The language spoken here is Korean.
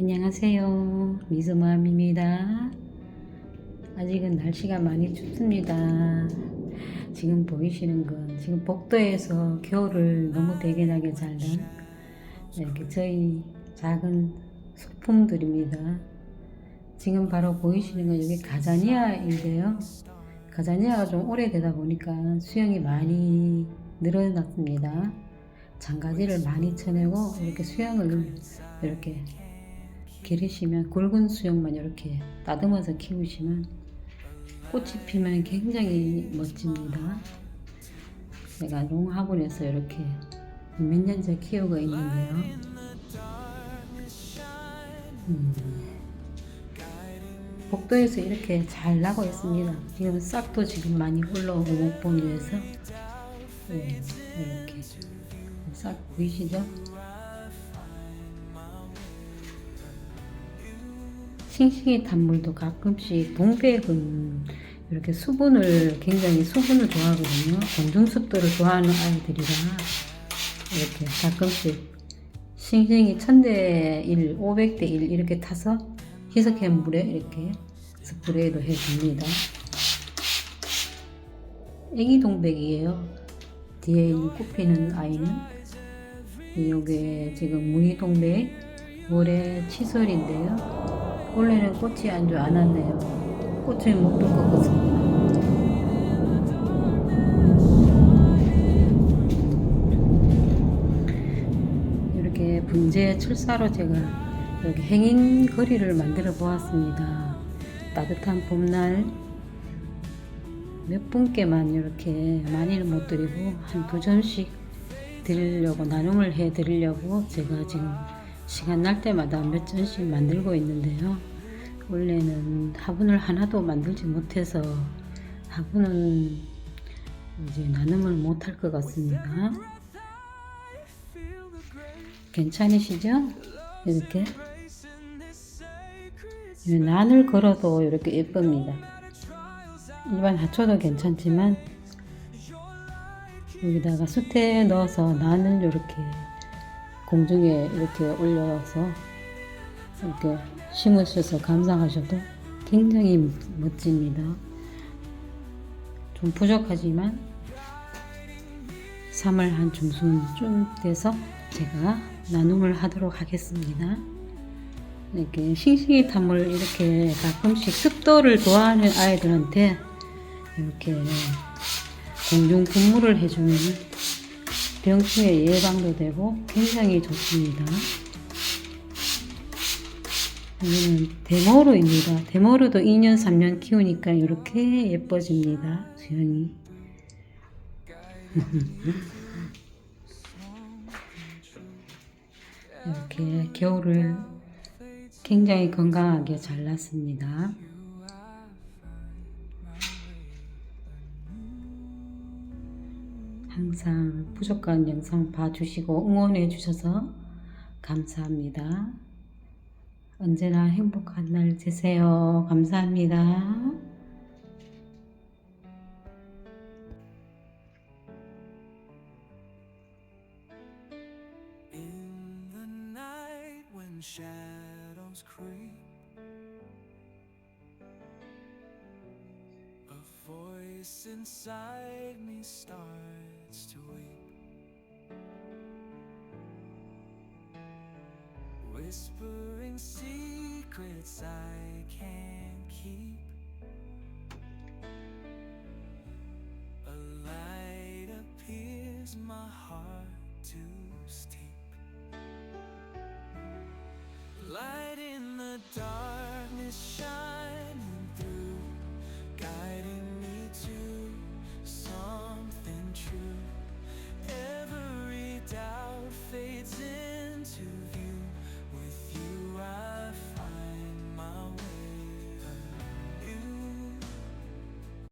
안녕하세요. 미소맘입니다. 아직은 날씨가 많이 춥습니다. 지금 보이시는 건 지금 복도에서 겨울을 너무 대견하게 잘난 이렇게 저희 작은 소품들입니다. 지금 바로 보이시는 건 여기 가자니아인데요. 가자니아가 좀 오래되다 보니까 수영이 많이 늘어났습니다. 장가지를 많이 쳐내고 이렇게 수영을 이렇게 기르시면 굵은 수영만 이렇게 다듬어서 키우시면 꽃이 피면 굉장히 멋집니다. 제가 농화분에서 이렇게 몇 년째 키우고 있는데요. 음, 복도에서 이렇게 잘 나고 있습니다. 지금 싹도 지금 많이 올라오고 목본 위에서 네, 이렇게 싹 보이시죠? 싱싱이 단물도 가끔씩 동백은 이렇게 수분을 굉장히 수분을 좋아하거든요. 공중습도를 좋아하는 아이들이라 이렇게 가끔씩 싱싱이 1000대 1, 500대 1 이렇게 타서 희석한 물에 이렇게 스프레이도 해줍니다. 애기 동백이에요. 뒤에 있는 꽃피는 아이는 이게 지금 무늬 동백 올해 치솔인데요. 원래는 꽃이 안 왔네요. 꽃을 못 볼 것 같습니다. 이렇게 분재 철사로 제가 이렇게 행인 거리를 만들어 보았습니다. 따뜻한 봄날 몇 분께만 이렇게 많이는 못 드리고 한 두 점씩 드리려고 나눔을 해 드리려고 제가 지금 시간 날 때마다 몇 점씩 만들고 있는데요. 원래는 화분을 하나도 만들지 못해서 화분은 이제 나눔을 못할 것 같습니다. 괜찮으시죠? 이렇게 난을 걸어도 이렇게 예쁩니다. 일반 하초도 괜찮지만 여기다가 수태에 넣어서 난을 이렇게 공중에 이렇게 올려서 이렇게 심으셔서 감상하셔도 굉장히 멋집니다. 좀 부족하지만 3월 한 중순쯤 돼서 제가 나눔을 하도록 하겠습니다. 이렇게 싱싱이 탐을 이렇게 가끔씩 습도를 좋아하는 아이들한테 이렇게 공중 분무를 해주면 병충해 예방도 되고 굉장히 좋습니다. 이거는 데모르입니다. 데모르도 2년, 3년 키우니까 이렇게 예뻐집니다. 수영이. 이렇게 겨울을 굉장히 건강하게 잘 났습니다. 항상 부족한 영상 봐주시고 응원해 주셔서 감사합니다. 언제나 행복한 날 되세요. 감사합니다. Inside me starts whispering secrets I can't keep. A light appears, my heart too steep. Light in the darkness shine.